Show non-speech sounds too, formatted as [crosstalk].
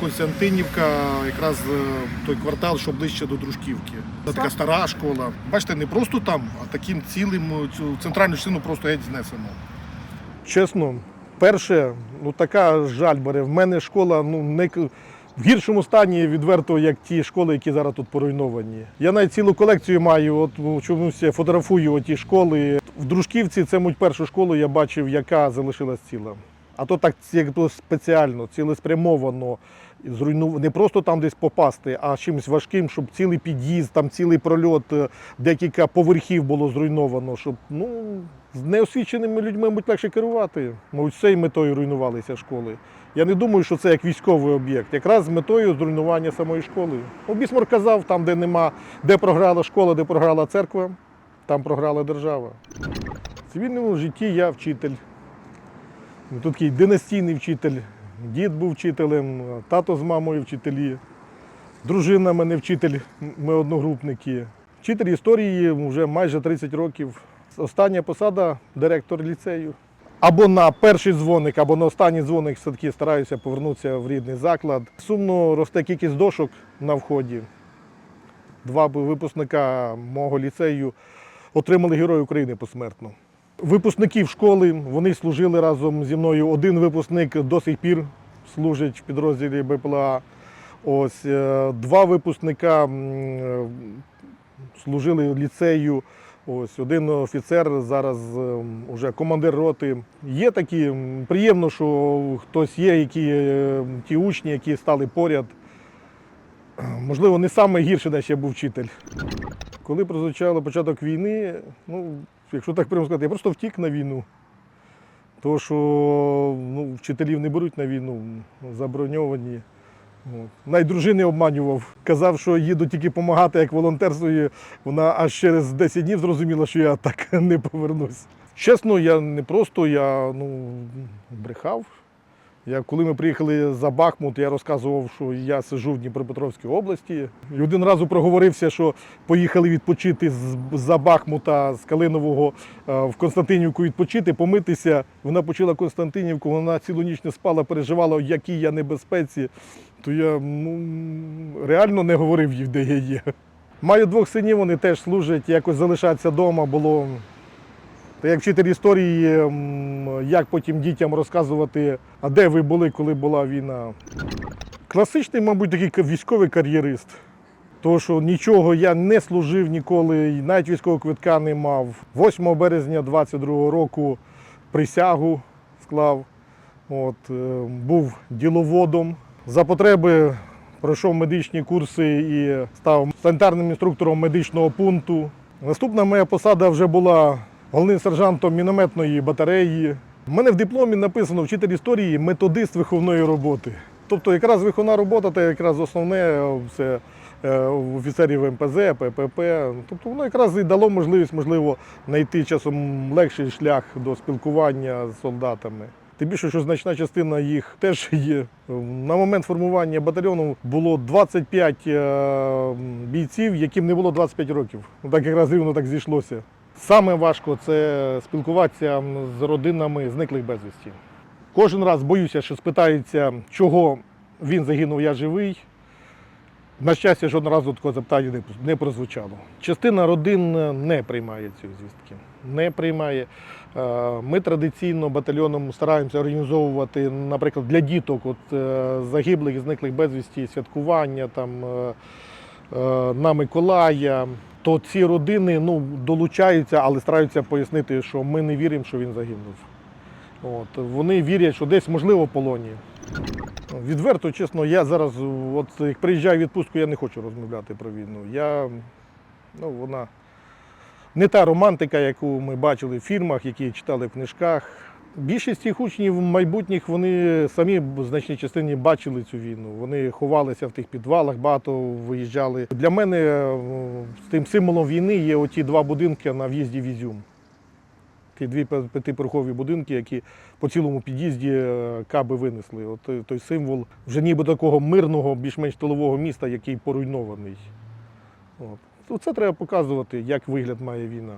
Костянтинівка, якраз е, той квартал, що ближче до Дружківки. Це така стара школа. Бачите, не просто там, а таким цілим е, цю центральну частину просто геть знесено. Чесно, перше, ну така жаль бере. В мене школа ну, не в гіршому стані відверто, як ті школи, які зараз тут поруйновані. Я навіть цілу колекцію маю, от ну, чомусь я фотографую ті школи. В Дружківці це муть першу школу я бачив, яка залишилась ціла. А то так як то спеціально, цілеспрямовано зруйну... не просто там десь попасти, а чимось важким, щоб цілий під'їзд, там цілий прольот, е, декілька поверхів було зруйновано, щоб ну, з неосвіченими людьми будь легше керувати. Мабуть, з цією метою руйнувалися школи. Я не думаю, що це як військовий об'єкт, якраз з метою зруйнування самої школи. Ну, Бісмор казав, там, де нема, де програла школа, де програла церква, там програла держава. В цивільному житті я вчитель. Тут такий династійний вчитель. Дід був вчителем, тато з мамою вчителі, дружина мене вчитель, ми одногрупники. Вчитель історії вже майже 30 років. Остання посада директор ліцею. Або на перший дзвоник, або на останній дзвоник все-таки стараюся повернутися в рідний заклад. Сумно росте кількість дошок на вході. Два випускника мого ліцею отримали Герой України посмертно. Випускників школи вони служили разом зі мною. Один випускник до сих пір служить в підрозділі БПЛА. Ось е, два випускника е, служили ліцею. Ось один офіцер зараз вже командир роти. Є такі приємно, що хтось є, які е, ті учні, які стали поряд. Можливо, не саме гірше, де ще був вчитель. Коли прозвучало початок війни, ну, якщо так прямо сказати, я просто втік на війну. Тому що ну, вчителів не беруть на війну, заброньовані. От. Навіть дружини обманював. Казав, що їду тільки допомагати, як волонтерствую. Вона аж через 10 днів зрозуміла, що я так [laughs] не повернусь. Чесно, я не просто я ну, брехав. Я, коли ми приїхали за Бахмут, я розказував, що я сижу в Дніпропетровській області. І один разу проговорився, що поїхали відпочити з- за Бахмута з Калинового е, в Константинівку відпочити, помитися. Вона почула Константинівку, вона цілу ніч не спала, переживала, в якій я небезпеці. То я ну, реально не говорив їй, де я є. Маю двох синів, вони теж служать, якось залишатися вдома було. Та як вчитель історії, як потім дітям розказувати, а де ви були, коли була війна. Класичний, мабуть, такий військовий кар'єрист. Тому що нічого я не служив ніколи, навіть військового квитка не мав. 8 березня 22-го року присягу склав. От, е, був діловодом. За потреби пройшов медичні курси і став санітарним інструктором медичного пункту. Наступна моя посада вже була головним сержантом мінометної батареї. У мене в дипломі написано вчитель історії, методист виховної роботи. Тобто якраз виховна робота це якраз основне е, це е, в офіцерів МПЗ, ППП. Тобто воно якраз і дало можливість, можливо, знайти часом легший шлях до спілкування з солдатами. Тим більше, що значна частина їх теж є. На момент формування батальйону було 25 е, бійців, яким не було 25 років. Так якраз рівно так зійшлося. Саме важко це спілкуватися з родинами зниклих безвісті. Кожен раз боюся, що спитаються, чого він загинув, я живий. На щастя, жодного разу такого запитання не- прозвучало. Частина родин не приймає ці звістки. Не приймає. Е, Ми традиційно батальйоном стараємося організовувати, наприклад, для діток от, е, загиблих зниклих безвісті святкування там, е, на Миколая. То ці родини ну, долучаються, але стараються пояснити, що ми не віримо, що він загинув. От, вони вірять, що десь можливо в полоні. Відверто, чесно, я зараз, от як приїжджаю в відпустку, я не хочу розмовляти про війну. Я, ну, вона не та романтика, яку ми бачили в фільмах, які читали в книжках. Більшість цих учнів майбутніх вони самі в значній частині бачили цю війну. Вони ховалися в тих підвалах, багато виїжджали. Для мене е, тим символом війни є оті два будинки на в'їзді в Ізюм. Ті дві пе- п'ятиповерхові будинки, які по цілому під'їзді е, каби винесли. От той, той символ вже ніби такого мирного, більш-менш тилового міста, який поруйнований. От. Це треба показувати, як вигляд має війна.